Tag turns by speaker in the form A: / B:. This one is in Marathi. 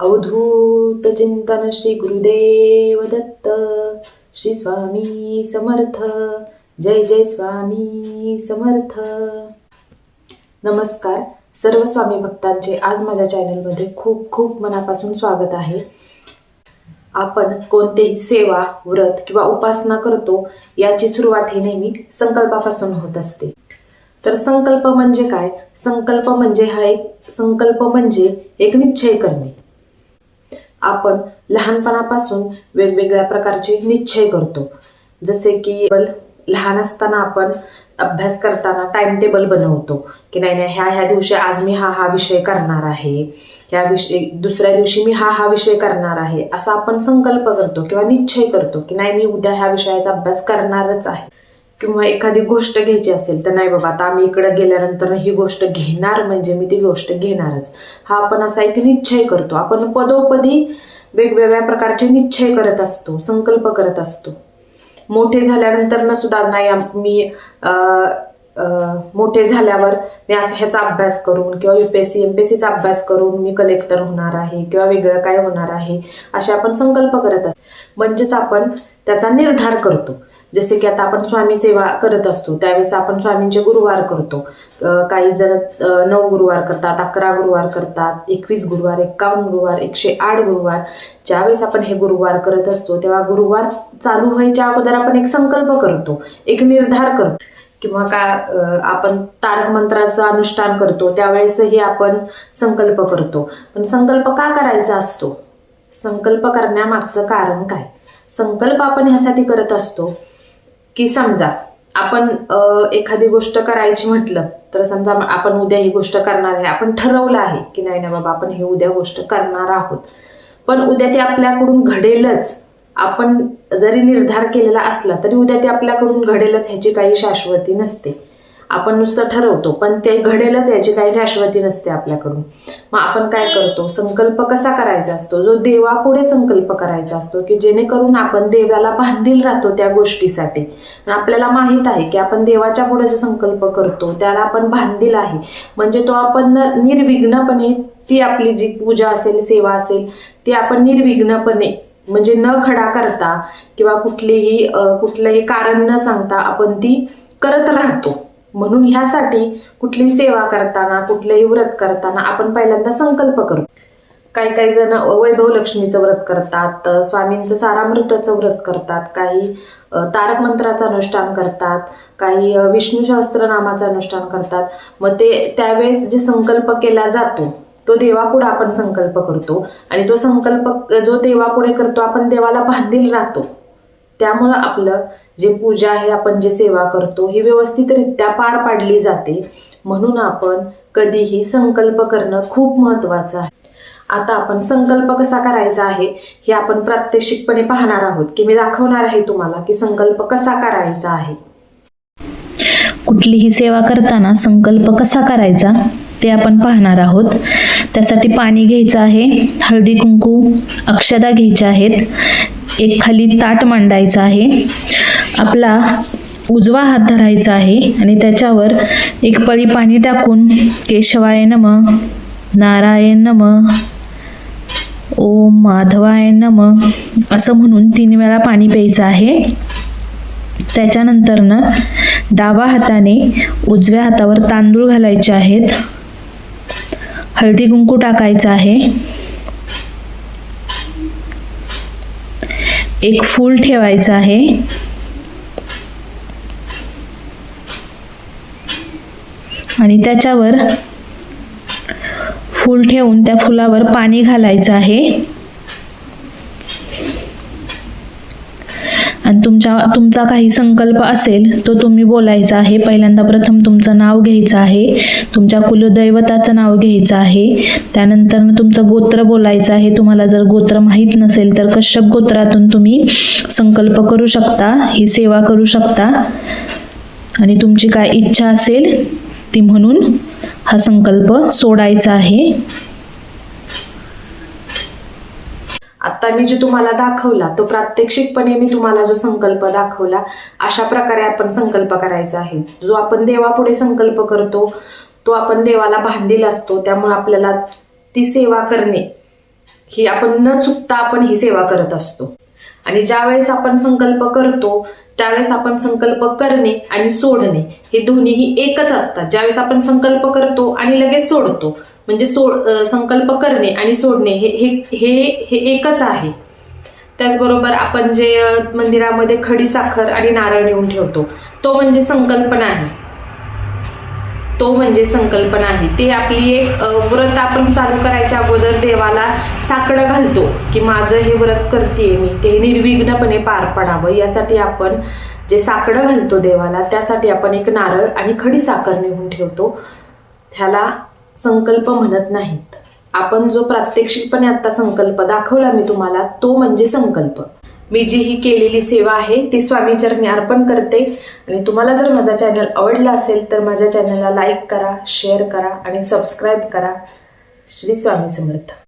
A: अवधूत चिंतन श्री गुरुदेव दत्त श्री स्वामी समर्थ जय जय स्वामी समर्थ। नमस्कार सर्व स्वामी भक्तांचे आज माझ्या चॅनलमध्ये खूप खूप मनापासून स्वागत आहे. आपण कोणतेही सेवा व्रत किंवा उपासना करतो याची सुरुवात ही नेहमी संकल्पापासून होत असते. तर संकल्प म्हणजे काय? संकल्प म्हणजे हा एक संकल्प म्हणजे एक निश्चय करणे आपण लहानपणापासून वेगवेगळ्या प्रकारचे निश्चय करतो. जसे की लहान असताना आपण अभ्यास करताना टाइम टेबल बनवतो. की नाही नाही ह्या ह्या दिवशी आज मी हा हा विषय करणार आहे. ह्या विषय दुसऱ्या दिवशी मी हा हा विषय करणार आहे. असा आपण संकल्प करतो किंवा निश्चय करतो की नाही मी उद्या ह्या विषयाचा अभ्यास करणारच आहे. किंवा एखादी गोष्ट घ्यायची असेल तर नाही बाबा आता आम्ही इकडं गेल्यानंतर ही गोष्ट घेणार म्हणजे मी ती गोष्ट घेणारच. हा आपण असा एक निश्चय करतो. आपण पदोपदी वेगवेगळ्या प्रकारचे निश्चय करत असतो संकल्प करत असतो. मोठे झाल्यानंतर ना सुद्धा नाही मी अं, मोठे झाल्यावर मी असं ह्याचा अभ्यास करून किंवा युपीएससी एमपीएससीचा अभ्यास करून मी कलेक्टर होणार आहे किंवा वेगळं काय होणार आहे असे आपण संकल्प करत असतो. म्हणजेच आपण त्याचा निर्धार करतो. जसे की आता आपण स्वामी सेवा करत असतो त्यावेळेस आपण स्वामींचे गुरुवार करतो. काही जण नऊ गुरुवार करतात अकरा गुरुवार करतात एकवीस गुरुवार एक्कावन्न गुरुवार एकशे आठ गुरुवार. ज्यावेळेस आपण हे गुरुवार करत असतो तेव्हा गुरुवार चालू व्हायच्या अगोदर आपण एक संकल्प करतो एक निर्धार करतो. किंवा का आपण तारक मंत्राचं अनुष्ठान करतो त्यावेळेसही आपण संकल्प करतो. पण संकल्प का करायचा असतो? संकल्प करण्यामागचं कारण काय? संकल्प आपण ह्यासाठी करत असतो की समजा आपण एखादी गोष्ट करायची म्हटलं तर समजा आपण उद्या ही गोष्ट करणार आहे आपण ठरवलं आहे की नाही ना बाबा आपण हे उद्या गोष्ट करणार आहोत. पण उद्या ते आपल्याकडून घडेलच. आपण जरी निर्धार केलेला असला तरी उद्या ते आपल्याकडून घडेलच ह्याची काही शाश्वती नसते. आपण नुसतं ठरवतो पण ते घडेलच याची काही शाश्वती नसते आपल्याकडून. मग आपण काय करतो? संकल्प कसा करायचा असतो? जो देवापुढे संकल्प करायचा असतो की जेणेकरून आपण देवाला बांधील राहतो त्या गोष्टीसाठी. आपल्याला माहीत आहे की आपण देवाच्या पुढे जो संकल्प करतो त्याला आपण बांधील आहे. म्हणजे तो आपण निर्विघ्नपणे ती आपली जी पूजा असेल सेवा असेल ती आपण निर्विघ्नपणे म्हणजे न खडा करता किंवा कुठलीही कुठलंही कारण न सांगता आपण ती करत राहतो. म्हणून ह्यासाठी कुठलीही सेवा करताना कुठलंही व्रत करताना आपण पहिल्यांदा संकल्प करतो. काही काही जण वैभव लक्ष्मीचं व्रत करतात स्वामींचं सारामृताचं व्रत करतात काही तारक मंत्राचं अनुष्ठान करतात काही अ, विष्णू सहस्त्रनामाचं अनुष्ठान करतात. मग ते त्यावेळेस जे संकल्प केला जातो तो देवापुढे आपण संकल्प करतो आणि तो संकल्प जो देवापुढे करतो आपण देवाला बांधील राहतो. त्यामुळं आपलं जे पूजा आहे आपण जे सेवा करतो ही व्यवस्थितरित्या पार पाडली जाते. म्हणून आपण कधीही संकल्प करणं खूप महत्वाचं आहे. आता आपण संकल्प कसा करायचा आहे हे आपण प्रात्यक्षिकपणे पाहणार आहोत की मी दाखवणार आहे तुम्हाला की संकल्प कसा करायचा आहे.
B: कुठलीही सेवा करताना संकल्प कसा करायचा ते आपण पाहणार आहोत. त्यासाठी पाणी घ्यायचं आहे हळदी कुंकू अक्षदा घ्यायच्या आहेत एक खाली ताट मांडायचं आहे. आपला उजवा हात धरायचा आहे आणि त्याच्यावर एक पळी पाणी टाकून केशवाय नम नारायण नम ओम माधवाय नम असं म्हणून तीन वेळा पाणी प्यायचं आहे. त्याच्यानंतरनं डावा हाताने उजव्या हातावर तांदूळ घालायचे आहेत. हळदी कुंकू टाकायचं आहे. एक फूल ठेवायचं आहे. आणि त्याच्यावर फूल ठेवून त्या फुलावर पाणी घालायचं आहे. आणि तुमच्या तुमचा काही संकल्प असेल तो तुम्ही बोलायचा आहे. पहिल्यांदा प्रथम तुमचं नाव घ्यायचं आहे. तुमच्या कुलदैवताचं नाव घ्यायचं आहे. त्यानंतर तुमचं गोत्र बोलायचं आहे. तुम्हाला जर गोत्र माहीत नसेल तर कश्यप गोत्रातून तुम्ही संकल्प करू शकता. ही सेवा करू शकता. आणि तुमची काय इच्छा असेल ती म्हणून हा संकल्प सोडायचा आहे.
A: आता मी जो तुम्हाला दाखवला तो प्रात्यक्षिकपणे मी तुम्हाला जो संकल्प दाखवला अशा प्रकारे आपण संकल्प करायचा आहे. जो आपण देवापुढे संकल्प करतो तो आपण देवाला बांधील असतो त्यामुळे आपल्याला ती सेवा करणे ही आपण न चुकता आपण ही सेवा करत असतो. आणि ज्यावेळेस आपण संकल्प करतो त्यावेळेस आपण संकल्प करणे आणि सोडणे हे दोन्हीही एकच असतात. ज्यावेळेस आपण संकल्प करतो आणि लगेच सोडतो म्हणजे सोड संकल्प करणे आणि सोडणे हे हे हे हे एकच आहे. त्याचबरोबर आपण जे मंदिरामध्ये खडी साखर आणि नारळ नेऊन ठेवतो तो म्हणजे संकल्पना आहे तो म्हणजे संकल्पना आहे. ते आपली एक व्रत आपण चालू करायच्या अगोदर देवाला साकडं घालतो की माझं हे व्रत करते मी ते निर्विघ्नपणे पार पडावं. यासाठी आपण जे साकडं घालतो देवाला त्यासाठी आपण एक नारळ आणि खडी साखर नेऊन ठेवतो. ह्याला संकल्प म्हणत नाहीत. आपण जो प्रात्यक्षिकपणे आत्ता संकल्प दाखवला मी तुम्हाला तो म्हणजे संकल्प. मी जी ही केलेली सेवा आहे ती स्वामी चरणी अर्पण करते. आणि तुम्हाला जर माझा चॅनल आवडला असेल तर माझ्या चॅनलला लाईक करा शेअर करा आणि सबस्क्राईब करा. श्री स्वामी समर्थ.